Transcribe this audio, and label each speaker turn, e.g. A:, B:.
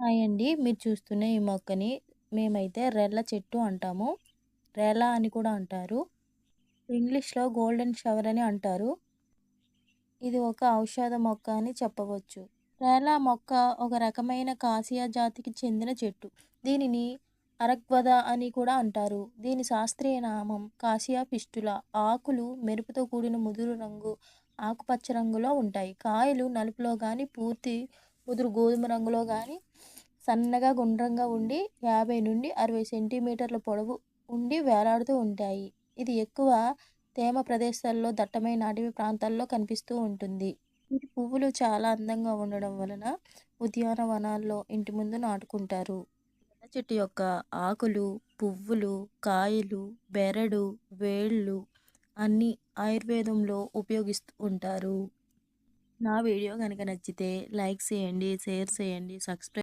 A: Hi అండి మీరు చూస్తున్న ఈ మొక్కని మేమైతే రెల్ల చెట్టు అంటాము. రెల అని కూడా అంటారు. ఇంగ్లీష్లో గోల్డెన్ షవర్ అని అంటారు. ఇది ఒక ఔషధ మొక్క అని చెప్పవచ్చు. రేల మొక్క ఒక రకమైన కాసియా జాతికి చెందిన చెట్టు. దీనిని అరగ్వద అని కూడా అంటారు. దీని శాస్త్రీయ నామం కాసియా పిస్టుల. ఆకులు మెరుపుతో కూడిన ముదురు రంగు ఆకుపచ్చ రంగులో ఉంటాయి. కాయలు నలుపులో కానీ పూర్తి ముదురు గోధుమ రంగులో కానీ సన్నగా గుండ్రంగా ఉండి యాభై నుండి అరవై సెంటీమీటర్ల పొడవు ఉండి వేలాడుతూ ఉంటాయి. ఇది ఎక్కువ తేమ ప్రదేశాల్లో దట్టమైన అటవీ ప్రాంతాల్లో కనిపిస్తూ ఉంటుంది. ఈ పువ్వులు చాలా అందంగా ఉండడం వలన ఉద్యానవనాల్లో ఇంటి ముందు నాటుకుంటారు. చెట్టు యొక్క ఆకులు పువ్వులు కాయలు బెరడు వేళ్ళు అన్నీ ఆయుర్వేదంలో ఉపయోగిస్తూ ఉంటారు. నా వీడియో కనుక నచ్చితే లైక్ చేయండి షేర్ చేయండి సబ్స్క్రైబ్